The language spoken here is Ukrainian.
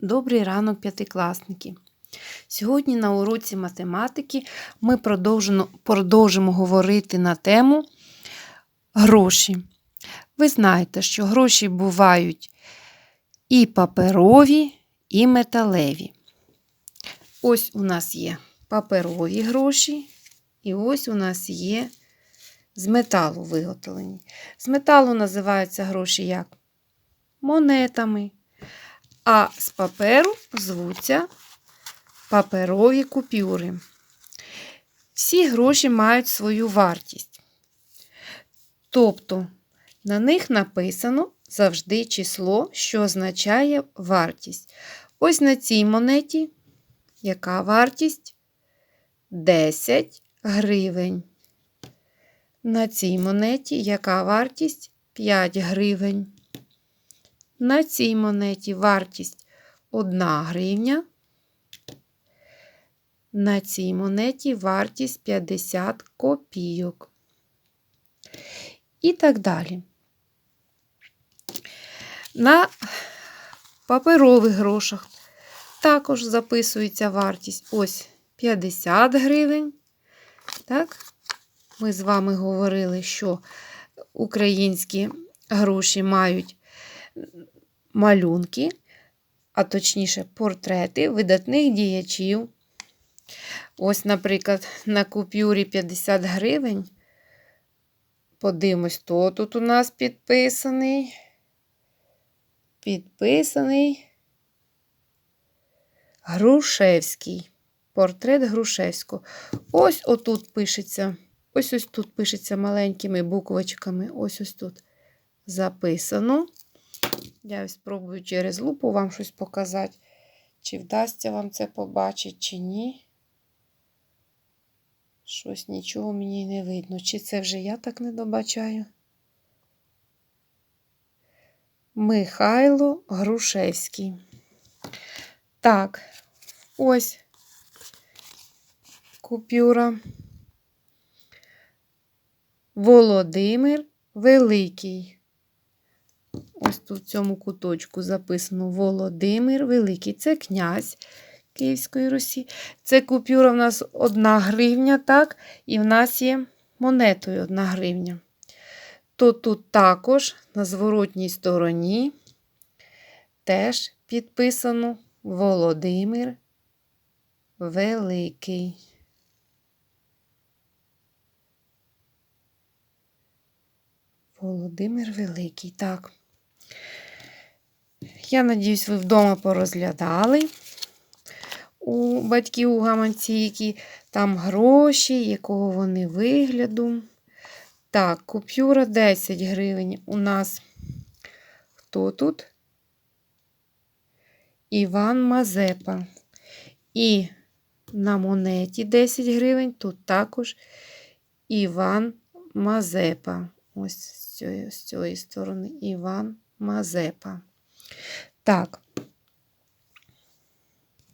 Добрий ранок, п'ятикласники! Сьогодні на уроці математики ми продовжимо, говорити на тему гроші. Ви знаєте, що гроші бувають і паперові, і металеві. Ось у нас є паперові гроші, і ось у нас є з металу виготовлені. З металу називаються гроші як монетами. А з паперу звуться паперові купюри. Всі гроші мають свою вартість. Тобто на них написано завжди число, що означає вартість. Ось на цій монеті яка вартість? 10 гривень. На цій монеті яка вартість? 5 гривень. На цій монеті вартість 1 гривня. На цій монеті вартість 50 копійок. І так далі. На паперових грошах також записується вартість. Ось 50 гривень. Так? Ми з вами говорили, що українські гроші мають малюнки, а точніше, портрети видатних діячів. Ось, наприклад, на купюрі 50 гривень. Подивимось, хто тут у нас підписаний. Підписаний Грушевський. Портрет Грушевського. Ось отут пишеться. Ось ось тут пишеться маленькими буквочками. Ось ось тут записано. Я спробую через лупу вам щось показати. Чи вдасться вам це побачити, чи ні. Щось нічого мені не видно. Чи це вже я так не добачаю? Михайло Грушевський. Так, ось купюра. Володимир Великий. Ось тут в цьому куточку записано Володимир Великий. Це князь Київської Русі. Це купюра в нас одна гривня, так? І в нас є монетою одна гривня. То тут також на зворотній стороні теж підписано Володимир Великий. Володимир Великий. Я надіюсь, ви вдома порозглядали у батьків у гаманці, які там гроші, якого вони вигляду. Так, купюра 10 гривень. У нас хто тут? Іван Мазепа. І на монеті 10 гривень тут також Іван Мазепа. Ось з цієї сторони Іван Мазепа. Так,